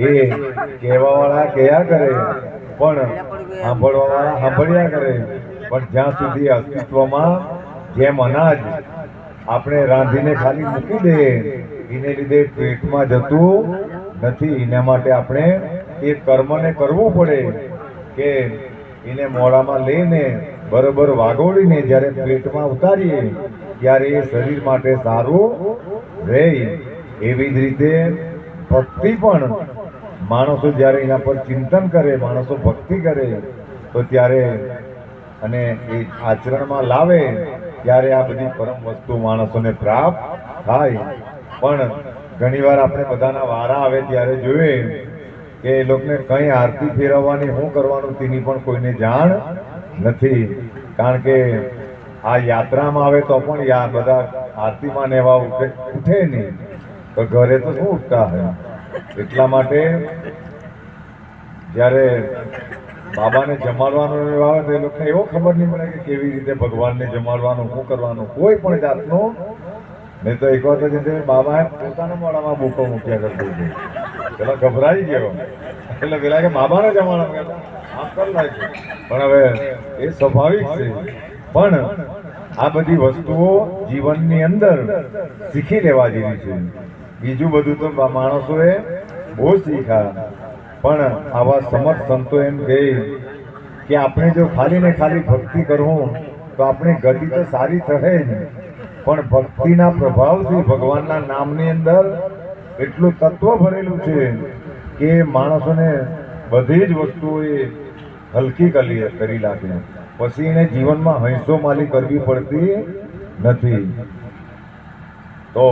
એ કહેવા વાળા કયા કરે, પણ સાંભળવા વાળા સાંભળ્યા કરે. પણ જ્યાં સુધી અસ્તિત્વમાં જેમ અનાજ આપણે રાંધીને ખાલી મૂકી દઈએ એને લીધે પેટમાં જતું નથી. એના માટે આપણે એ કર્મને કરવું પડે કે એને મોડામાં લઈને બરોબર વાગોળીને જ્યારે પેટમાં ઉતારીએ, ત્યારે એ શરીર માટે સારું રહે. એવી જ રીતે ભક્તિ પણ. માણસો જ્યારે એના પર ચિંતન કરે, માણસો ભક્તિ કરે, તો ત્યારે અને એ આચરણમાં લાવે, ત્યારે આ બધી પરમ વસ્તુ માણસોને પ્રાપ્ત થાય. પણ ઘણીવાર આપણે બધાના વારા આવે ત્યારે જોઈએ કે એ લોકોને કઈ આરતી ફેરવવાની શું કરવાનું તેની પણ કોઈને જાણ નથી. કારણ કે આ યાત્રામાં આવે તો પણ યા બધા આરતીમાં ને એવા ઉઠે ઉઠે નહીં. તો ઘરે તો શું ઉઠતા હે? એટલા માટે જ્યારે બાબાને જમાડવાનો આવે તો એ લોકોને એવો ખબર નહીં પડે કે કેવી રીતે ભગવાનને જમાડવાનું, શું કરવાનું, કોઈ પણ જાતનું. નહીં તો એક વાત જેમ બાબાએ પોતાના મોડામાં બૂકો મૂક્યા કરતું હતું પેલા ગભરાઈ ગયો. એટલે પેલા કે બાબાને જમાડવા આમ કરી પણ હવે એ સ્વાભાવિક છે. પણ આ બધી વસ્તુઓ જીવનની અંદર શીખી લેવા જેવી છે. બીજું બધું તો માણસોએ બહુ શીખ્યા. પણ આવા સમર્થ સંતો એમ કહે કે આપણે જો ખાલી ને ખાલી ભક્તિ કરવું, તો આપણી ગતિ તો સારી થશે જ. પણ ભક્તિના પ્રભાવથી ભગવાનના નામની અંદર એટલું તત્વ ભરેલું છે કે માણસોને બધી જ વસ્તુઓ એ હલકી કરી લાગે. પછી એને જીવનમાં હૈસો માલી કરવી પડતી નથી. તો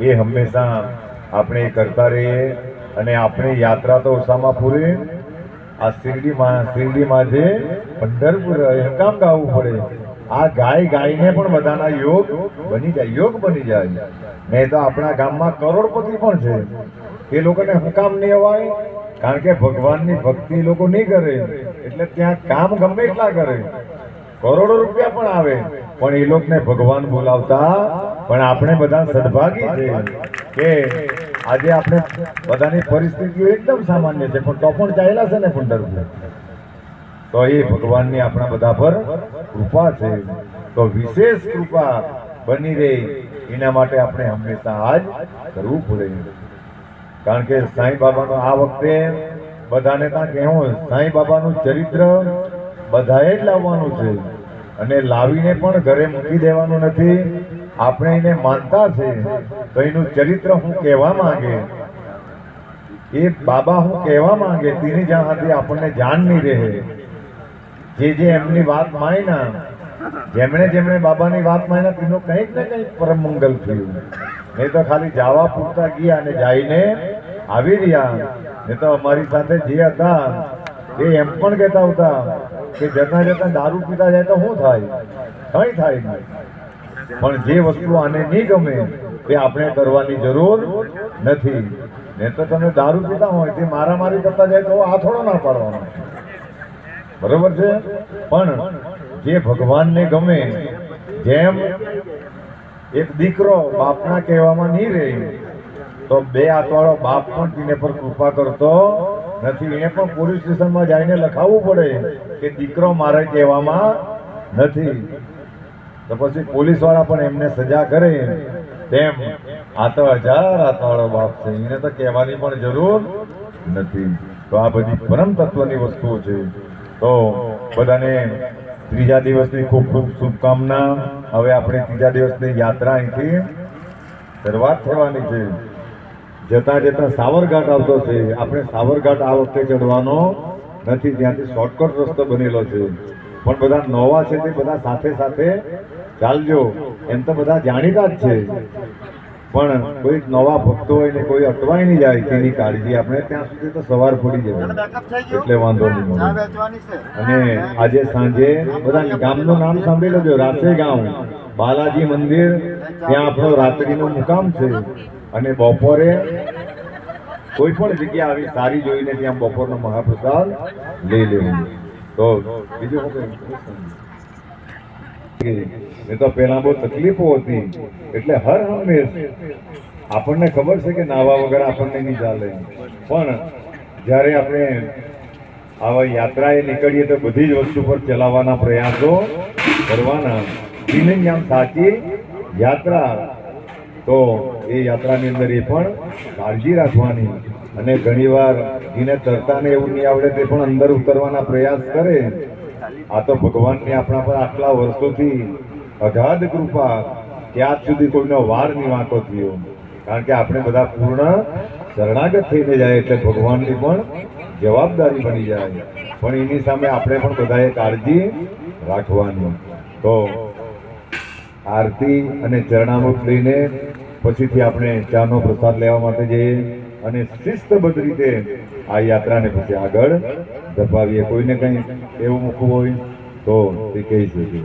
એ હંમેશા આપણે કરતા રહીએ અને આપણી યાત્રા તો ઓસામાં પૂરી. આ શિરડીમાં શિરડીમાં જે પંઢરપુર કામ ગાવું પડે. આ ગાય ગાયને પણ બધાના યોગ બની જાય, યોગ બની જાય. નહીં તો આપણા ગામમાં કરોડપતિ પણ છે. એ લોકોને હું કામ નહીં અવાય? કારણ કે ભગવાનની ભક્તિ લોકો નહીં કરે. એટલે ત્યાં કામ ગમે એટલા કરે. કરોડો રૂપિયા પણ આવે. પણ એ લોકોને ભગવાન બોલાવતા, પણ આપણે બધા સદભાગી છે. કે આજે આપણે બધાની પરિસ્થિતિઓ એકદમ સામાન્ય છે, પણ તો પણ ચાલ્યા છે ને પંદર તો એ ભગવાનની આપણા બધા પર કૃપા છે. તો વિશેષ કૃપા બની રહે. એના માટે આપણે હંમેશા આજ કરવું પડે. કારણ કે સાંઈ બાબાનો આ વખતે બધાને ત્યાં કહેવું સાંઈ બાબાનું ચરિત્ર બધાએ જ લાવવાનું છે. અને લાવીને પણ ઘરે મૂકી દેવાનું નથી. આપણે એને માનતા છે. તો એનું ચરિત્ર હું કહેવા માંગે. એ બાબા હું કહેવા માંગે, તેની જ્યાંથી આપણને જાણ નહીં રહે. જે જે એમની વાત માયના, જેમણે જેમણે બાબાની વાત માયના, તેનું કંઈક ને કંઈક પરમ મંગલ થયું. નહીં તો ખાલી જાવા પૂરતા ગયા અને જઈને આવી રહ્યા. નહીં તો અમારી સાથે જે હતા એ એમ પણ કહેતા હતા કે જતા જતા દારૂ પીતા જાય તો શું થાય? કંઈ થાય નહીં. પણ જે વસ્તુ આને નહીં ગમે તે આપણે કરવાની જરૂર નથી. નહીં તો તમે દારૂ પીતા હોય, તે મારામારી કરતા જાય તો આ થોડો ના પાડવાનો. બરોબર છે? પણ જે ભગવાનને ગમે, જેમ એક દીકરો બાપના કહેવામાં નહીં રહે, તો બે હાથવાળો બાપ પણ તેને પર કૃપા કરતો નથી. એને પણ પોલીસ સ્ટેશનમાં જઈને લખાવવું પડે કે દીકરો મારે કહેવામાં નથી. તો પછી પોલીસવાળા પણ એમને સજા કરે. તેમ આ તો હજાર આતવાળો બાપ છે. એને તો કહેવાની પણ જરૂર નથી. તો આ બધી પરમ તત્વની વસ્તુઓ છે. તો બધાને ત્રીજા દિવસની ખૂબ ખૂબ શુભકામના. હવે આપણે ત્રીજા દિવસની યાત્રા અહીંથી શરૂઆત થવાની છે. જતા જતા સાવરઘાટ આવતો છે. આપણે સાવરઘાટ આ વખતે ચડવાનો નથી ત્યાંથી શોર્ટકટ રસ્તો બનેલો છે. પણ બધા નવા છે તે બધા સાથે સાથે ચાલજો. એમ તો બધા જાણીતા જ છે. પણ કોઈ નવા ભક્તો હોય ને કોઈ અટવાઈ નહીં જાય તેની કાળજી આપણે ત્યાં સુધી તો સવાર પડી જાય એટલે વાંધો નહીં અને આજે સાંજે બધા ગામનું નામ સાંભળી લેજો. રાસે ગામ બાલાજી મંદિર. ત્યાં આપણો રાત્રિનો મુકામ છે. અને બપોરે કોઈ પણ જગ્યા આવી સારી જોઈને ત્યાં બપોરનો મહાપ્રસાદ લઈ લેવું. તો બીજું એ તો પહેલા બહુ તકલીફો હતી, એટલે હર હંમેશ આપણને ખબર છે કે નાવા વગર આપણને નહીં ચાલે. પણ જ્યારે આપણે આવા યાત્રાએ નીકળીએ તો બધી જ વસ્તુ પર ચલાવવાના પ્રયાસો કરવાના. ફિલિંગ આમ સાચી યાત્રા તો એ યાત્રાની અંદર એ પણ કાળજી રાખવાની અને ઘણીવાર જેને તરતાને એવું નહીં આવડે તે પણ અંદર ઉતરવાના પ્રયાસ કરે. આ તો ભગવાનની આપણા પર આટલા વર્ષોથી અગાધ કૃપા કે સુધી કોઈનો વાર નહીં વાંકો થયો. કારણ કે આપણે બધા પૂર્ણ શરણાગત થઈને જાય એટલે ભગવાનની પણ જવાબદારી બની જાય. પણ એની સામે આપણે પણ બધાએ કાળજી રાખવાની. તો આરતી અને ચરણામૃત લઈને પછીથી આપણે ચાનો પ્રસાદ લેવા માટે જઈએ અને શિસ્તબદ્ધ રીતે આ યાત્રાને પછી આગળ ધપાવીએ. કોઈને કંઈ એવું મૂકવું હોય તો તે કહી શકીએ